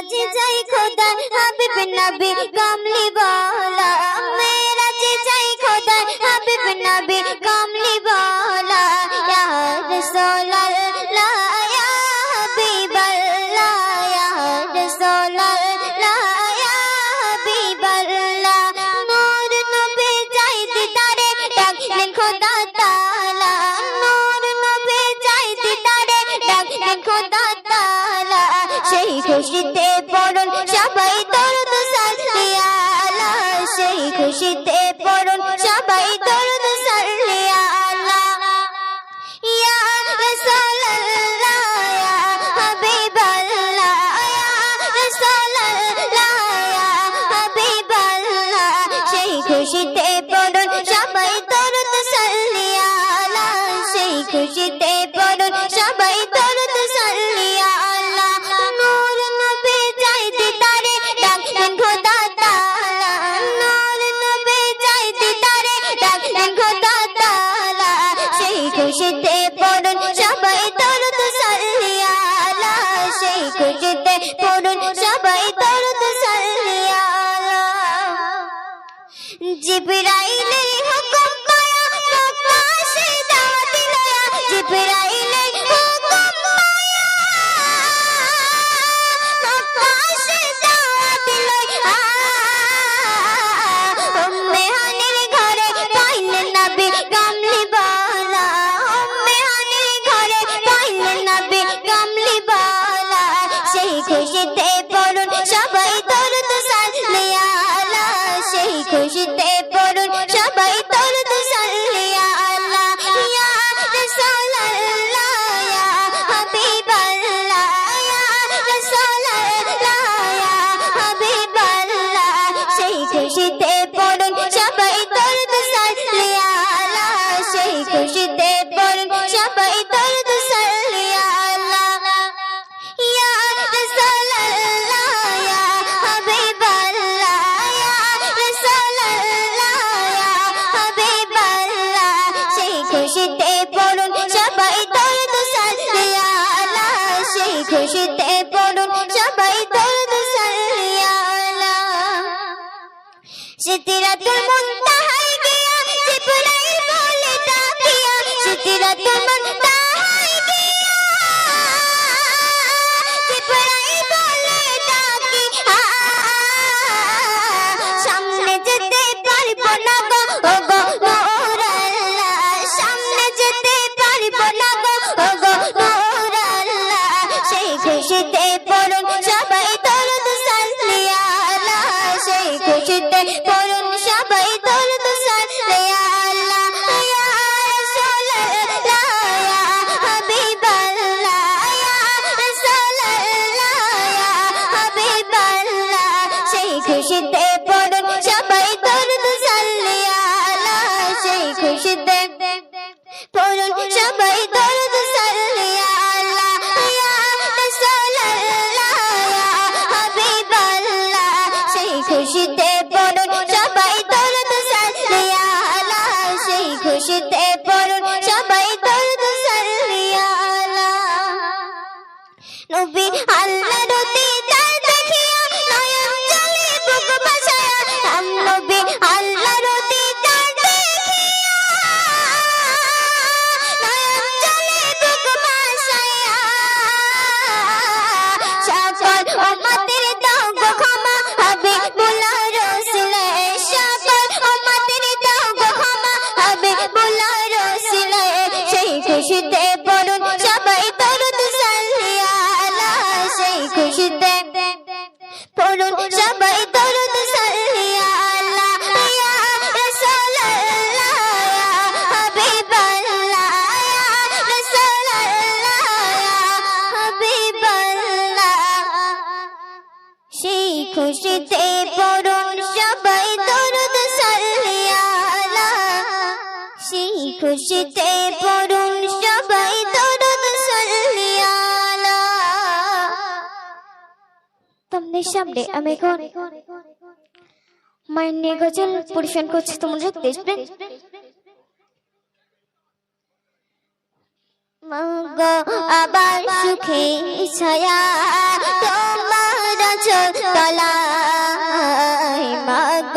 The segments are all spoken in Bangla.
কাজে যাই খোদা হাবিব নবী কামলি বল সেই খুশিতে পরন সবাই দরদ সাল্লি আলা সেই খুশিতে পরন সবাই দরদ সাল্লি আলা ইয়া রাসূলুল্লাহ, ইয়া হাবিবাল্লাহ, ইয়া রাসূলুল্লাহ, ইয়া হাবিবাল্লাহ। সেই খুশিতে পরন সবাই দরদ সাল্লি আলা সেই খুশিতে জিব্রাইলের হুকুম পায়া প্রকাশে দাওয়াত দিলা জিব্রাইল খুশিতে পড়ুন সবাই তরুণ সাল্লি আল্লাহ, ইয়া রাসূলুল্লাহ ইয়া হাবিবাল্লাহ, ইয়া রাসূলুল্লাহ ইয়া হাবিবাল্লাহ। সেই খুশিতে পড়ুন সবাই তরুণ সাল্লি আল্লাহ, সেই খুশিতে পড়ুন সবাই সিদ্ধিরাতুল মুন্তাহায় গিয়া জিবরাইল তরুণ সবাই তোল খুশিতে বলুন সবাই দরদ সালিয়া সেই খুশিতে খুশিতে পড়ুন সবাই দরদ তোমাদের সামনে আমি এখন মায়ের গজল পরিশন করছি। তোমাদের দেখবে? মঙ্গ আবার সুখে ছায়া, তোমার চলা মঙ্গ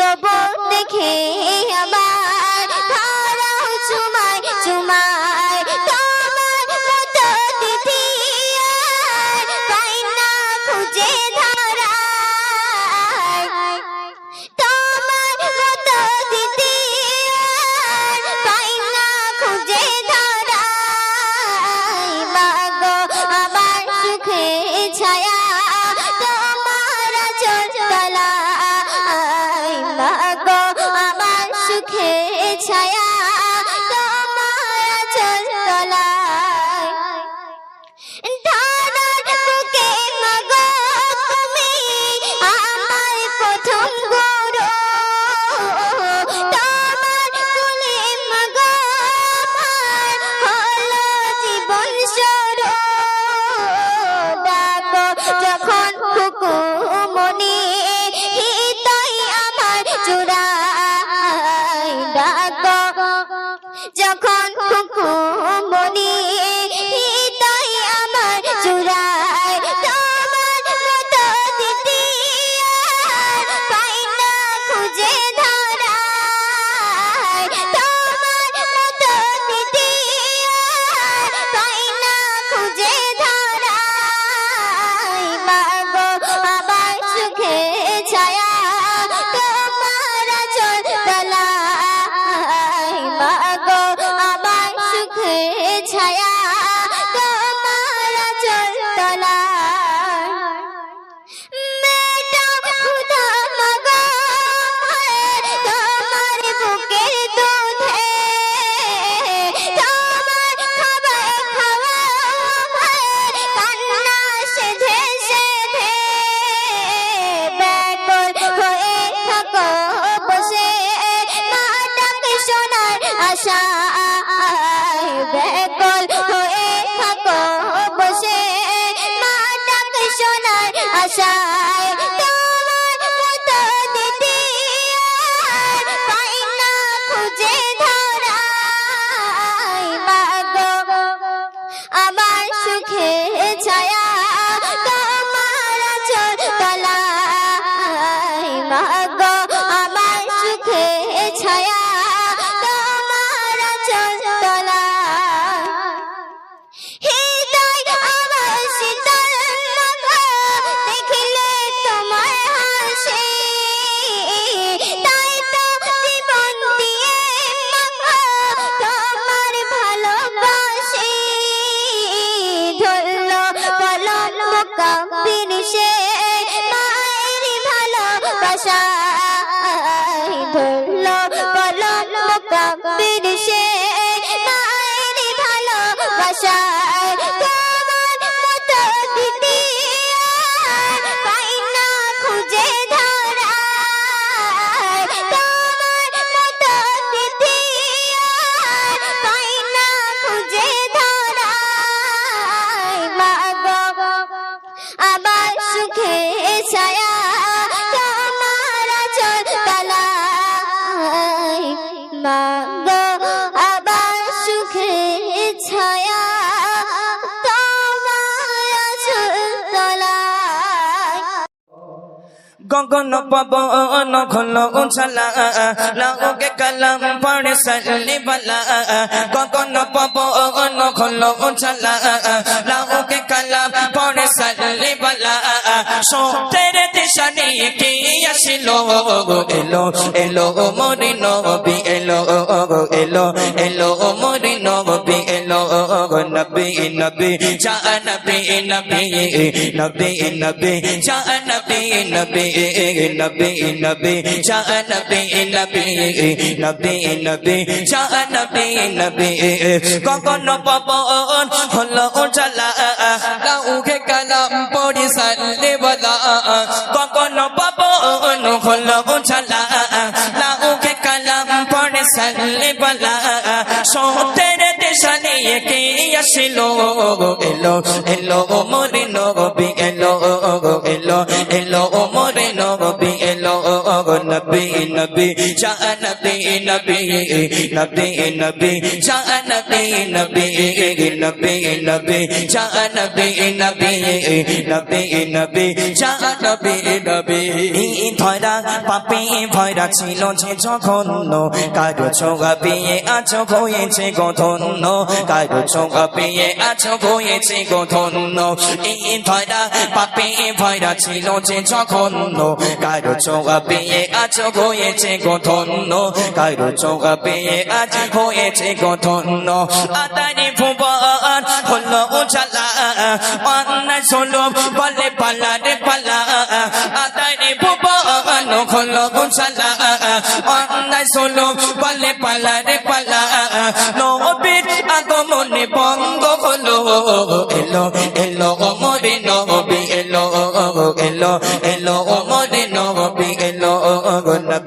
तो वो देखे हमार 健康 আশায় ব্যাকল হয়ে থাকো বসে মাটাক সোনার আশায় show. কখনো পবন খোলো উছলা লাউকে কলম পড়ে সল্লি বলা কখনো পবন খোলো উছলা লাউকে কলম পড়ে সল্লি বলা। সত্যের দিশানি কি আসিলো? এলো এলো, মরি নবী, এলো এলো এলো, মরি নবী এলো নবী নবী যা নবী নবী নবী নবী যা নবী নবী নবী নবী যা নবী নবী নবী নবী যা নবী নবী কখন পবন হলো চালা লাউকে কালাম পড়ি সাল্লে বলা কখন পবন হলো চালা লাউকে কালাম পড়ে সাল্লে বলা আসিলো এলো এলো মোরে নবী এলো এলো এলো মোরে নবী এলো নবী নবী যা নবী নবী নবী যা নবী নবী নবী যা নবী নবী নবী যা নবী ধরা পাপি ভয়রা ছিল যে যখন কারও ছোঁয়া পেয়ে আছো হয়েছে গধন্য কারও ছোঁয়া পেয়ে আছো হয়েছে গধন্য এই ধরা পাপি ভয়রা ছিল যে যখন কারও ছোঁয়া পেয়ে আছো হয়েছে গধন্য কারও ছোঁয়া পেয়ে আজ হয়েছে গধন্য আদানি ভুবন হলো উজালা, অন্যায় শোনো বলে পালা রে পালা। আদানি ভুবন হলো উজালা, অন্যায় শোনো বলে পালা রে পালা। নবীর আগমনে বন্ধ হলো, এলো এলো মরে নবী এলো এলো এলো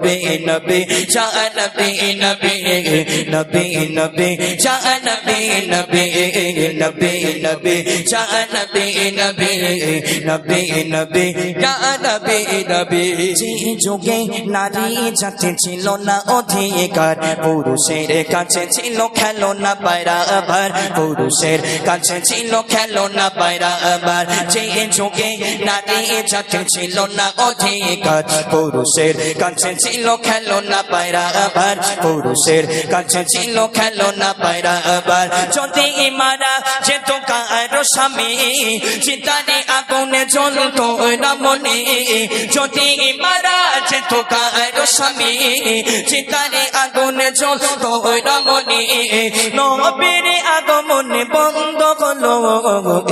নবী নবী চা নবী নবী নবী নবী চা নবী নবী নবী নবী চা নবী নবী নবী নবী চা নবী নবী যে যুগে নারী জাতি ছিল না অধিকার পুরুষের কাছে ছিল খেলো না পায়রা আবার পুরুষের কাছে ছিল খেলো না পায়রা আবার যে যুগে নারী জাতি ছিল না অধিকার পুরুষের কাছে ছিল খেলো না পায়রা আবার। পুরুষের কাছে ছিল খেলো না পায়রা আবার। যদি মারা যেত কারও স্বামী, চিতারে আগুনে জ্বলত রমণী যদি মারা যেত কারও স্বামী, চিতারে আগুনে জ্বলত রমণী নবীর আগমনে বন্ধ হলো,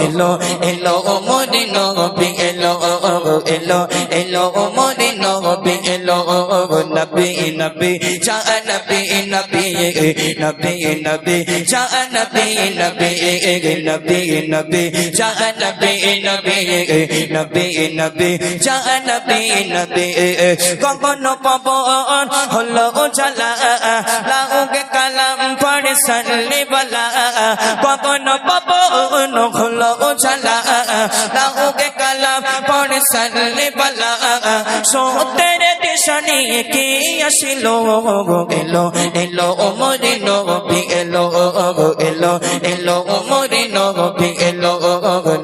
এলো এলো মরে নবী এলো এলো এলো মরে নবী এলো নবী নবী যা নবী নবী নবী নবী যা নবী নবী নবী নবী যা নবী নবী নবী নবী যা নবী নবী কখন পবন হলো জ্বালা লাউকে কালাম সাল্লে বলা কখনো পবন হলো লাউকে কালাম পড়ে সাল্লে বলা সত্যের দিশা নিয়ে কে আসিল এলো এলো মরে নবী এলো এলো এলো মরে নবী এলো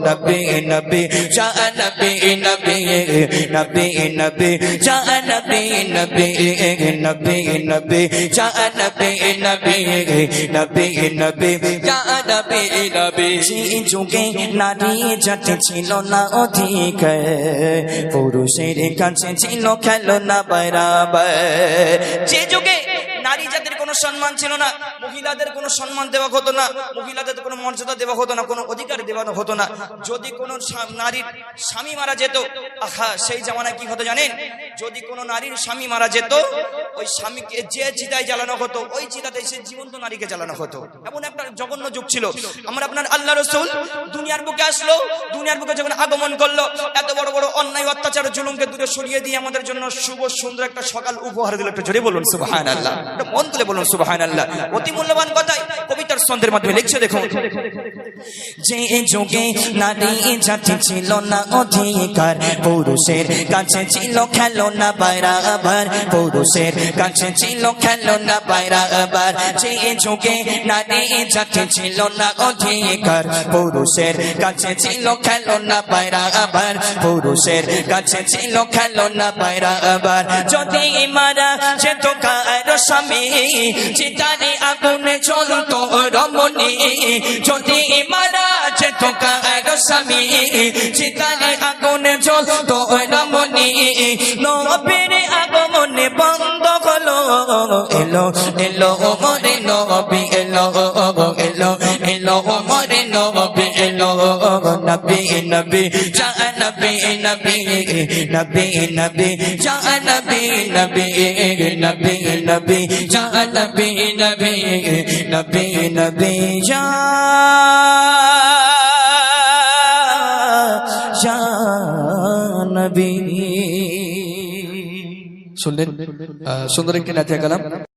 নবী নবী যা নবী নবী নবী নবী যা নবী নবী নবী নবী যা নবী নবী নবী নবী যা নবী নবী যুগে নারী জাতি ছিল না অধিকার পুরুষের কাছে ছিল খেলো বরাবর যে যুগে নারী জাতির কোনো সম্মান ছিল না। মহিলাদের কোনো সম্মান দেওয়া হতো না। মহিলাদের কোনো মর্যাদা দেওয়া হতো না, কোনো অধিকার দেওয়া হতো না। যদি কোনো নারীর স্বামী মারা যেত, আহা, সেই জামানায় কি হতো জানেন? যদি কোনো নারীর স্বামী মারা যেত, ওই স্বামীকে যে চিতায় জ্বালানো হতো, ওই চিতাতে সে জীবন্ত নারীকে জ্বালানো হতো। এমন একটা জঘন্য যুগ ছিল। আমরা আপনার আল্লাহ রসুল, দুনিয়ার বুকে আসলো, দুনিয়ার বুকে যখন আগমন করল, এত বড় বড় অন্যায়, অত্যাচার, জুলুমকে দূরে সরিয়ে দিয়ে আমাদের জন্য শুভ, সুন্দর একটা সকাল উপহার দিল। একটু জোরে বলুন সুবাহান আল্লাহ মন তুলে বলুন আল্লাহ অতি মূল্যবান কথাই। কবিতার ছন্দের মাধ্যমে লিখছে দেখুন। যে যুগে নারী জাতি ছিল না অধিকার, পুরুষের কাছে ছিল খেলো না বাইরা আবার পুরুষের কাছে ছিল খেলো না বাইরা আবার যে যুগে নারী জাতি ছিল না অধিকার, পুরুষের কাছে ছিল খেলো না বাইরা আবার পুরুষের কাছে ছিল খেলো না বাইরা আবার যদি মারা যেত কারও স্বামী চিতারে আগুনে চলতো রমণী, যদি মারা যেত কারও স্বামী চিতারে আগুনে জল তো রমণী। নবীর আগমনে বন্ধ হলো, এলো এলো মরে নবী এলো। এলো এলো মরে নবী এলো নবী নবী যা নবী নবী নবী নবী যা নবী নবী নবী নবী যা নবী নবী নবী নবী যা যা নবী শুনলেন সুন্দর একটি নাচা কালাম